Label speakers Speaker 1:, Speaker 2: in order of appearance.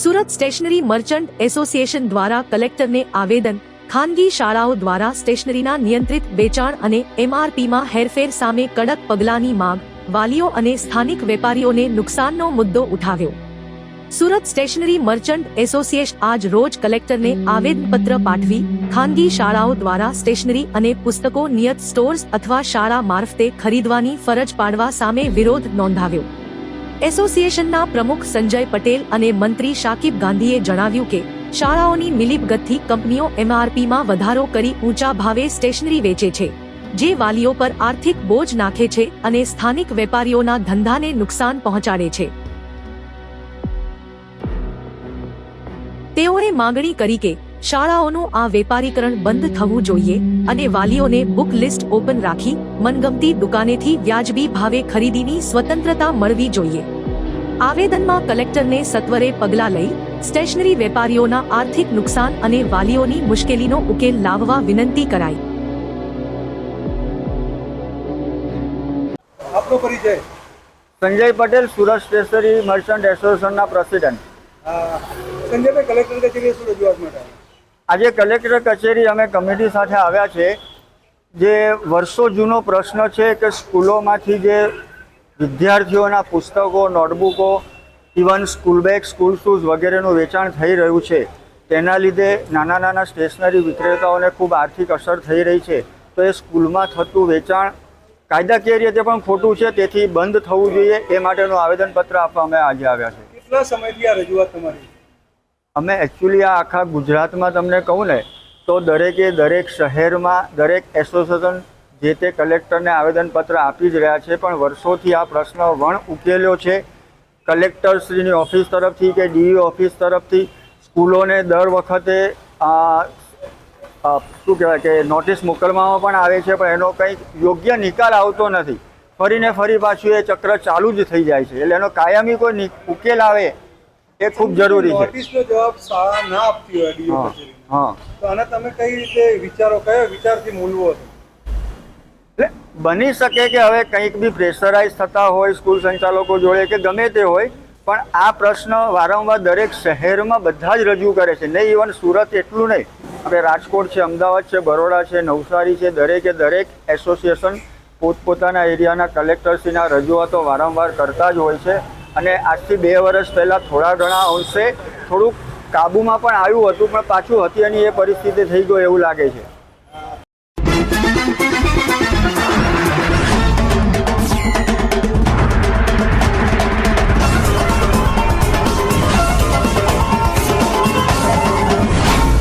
Speaker 1: Surat stationery merchant association દ્વારા કલેક્ટરને આવેદન, ખાનગી શાળાઓ દ્વારા સ્ટેશનરીના નિયંત્રિત વેચાણ અને એમઆરપીમાં હેરફેર સામે કડક પગલાંની માંગ, વાલીઓ અને સ્થાનિક વેપારીઓને નુકસાનનો મુદ્દો ઉઠાવ્યો. સુરત સ્ટેશનરી મર્ચન્ટ એસોસિએશન આજ રોજ કલેક્ટરને આવેદનપત્ર પાઠવી, ખાનગી શાળાઓ દ્વારા સ્ટેશનરી અને પુસ્તકો નિયત સ્ટોર્સ અથવા શાળા મારફતે ખરીદવાની ફરજ પાડવા સામે વિરોધ નોંધાવ્યો. એસોસિએશનના પ્રમુખ સંજય પટેલ અને મંત્રી શાકિબ ગાંધીએ જણાવ્યું કે, શાળાઓની મિલીભગતથી કંપનીઓ એમઆરપીમાં વધારો કરી ઊંચા ભાવે સ્ટેશનરી વેચે છે, જે વાલીઓ પર આર્થિક બોજ નાખે છે અને સ્થાનિક વેપારીઓના ધંધાને નુકસાન પહોંચાડે છે. તેઓએ માંગણી કરી કે શાળાઓનું આ વેપારીકરણ બંધ થવું જોઈએ અને વાલીઓને બુક લિસ્ટ ઓપન રાખી મનગમતી દુકાનેથી વ્યાજબી ભાવે ખરીદીની સ્વતંત્રતા મળવી જોઈએ. આવેદનમાં કલેક્ટરને સત્વરે પગલાં લઈ સ્ટેશનરી વેપારીઓના આર્થિક નુકસાન અને વાલીઓની મુશ્કેલીનો ઉકેલ લાવવા વિનંતી કરાઈ.
Speaker 2: આપનો પરિચય.
Speaker 3: સંજય પટેલ સુરત સ્ટેશનરી મર્ચન્ટ એસોસિએશનના પ્રેસિડેન્ટ.
Speaker 2: સંજયભાઈ કલેક્ટર કચેરીએ શું રજૂઆત માટે?
Speaker 3: આજે કલેક્ટર કચેરી અમે કમિટી સાથે આવ્યા છે. જે વર્ષો જૂનો પ્રશ્ન છે કે સ્કૂલોમાંથી જે વિદ્યાર્થીઓના પુસ્તકો, નોટબુકો, even school bag, school shoes વગેરેનું વેચાણ થઈ રહ્યું છે. તેના લીધે નાના નાના સ્ટેશનરી વિક્રેતાઓને ખૂબ આર્થિક અસર થઈ રહી છે. તો એ સ્કૂલમાં થતું વેચાણ કાયદાકીય રીતે પણ ખોટું છે, તેથી બંધ થવું જોઈએ એ માટેનું આવેદનપત્ર આપવા અમે આજે આવ્યા છે.
Speaker 2: કેટલા સમયથી આ રજૂઆત તમારી?
Speaker 3: અમે એકચ્યુઅલી આ આખા ગુજરાતમાં તમને કહું ને, તો દરેકે દરેક શહેરમાં દરેક એસોસિએશન જે તે કલેક્ટરને આવેદનપત્ર આપી જ રહ્યા છે, પણ વર્ષોથી આ પ્રશ્ન વણ ઉકેલ્યો છે. કલેક્ટરશ્રીની ઓફિસ તરફથી કે ડીઈ ઓફિસ તરફથી સ્કૂલોને દર વખતે શું કહેવાય કે નોટિસ મોકલવામાં પણ આવે છે, પણ એનો કંઈક યોગ્ય નિકાલ આવતો નથી. ફરીને ફરી પાછું એ ચક્ર ચાલુ જ થઈ જાય છે, એટલે એનો કાયમી કોઈ ઉકેલ આવે એ ખૂબ જરૂરી છે.
Speaker 2: નોટિસનો જવાબ શાળા ના આપતી હોય ડીઓ કચેરી
Speaker 3: હા.
Speaker 2: તો આને તમે કઈ રીતે વિચારો? કયો વિચારથી મૂલવો હતો?
Speaker 3: એટલે બની શકે કે હવે કંઈક બી પ્રેશરાઇઝ થતા હોય સ્કૂલ સંચાલકો જોડે કે ગમે તે હોય પણ આ પ્રશ્ન વારંવાર દરેક શહેરમાં બધા જ રજૂ કરે છે. નહીં ઇવન સુરત એટલું નહીં. આપણે રાજકોટ છે અમદાવાદ છે બરોડા છે નવસારી છે દરેકે દરેક એસોસિએશન પોતપોતાના એરિયાના કલેક્ટરશ્રીના રજૂઆતો વારંવાર કરતા જ હોય છે. અને આજથી બે વર્ષ પહેલાં થોડા ઘણા અંશે થોડુંક કાબૂમાં પણ આવ્યું હતું, પણ પાછું હતી અને એ પરિસ્થિતિ થઈ ગયો એવું લાગે છે.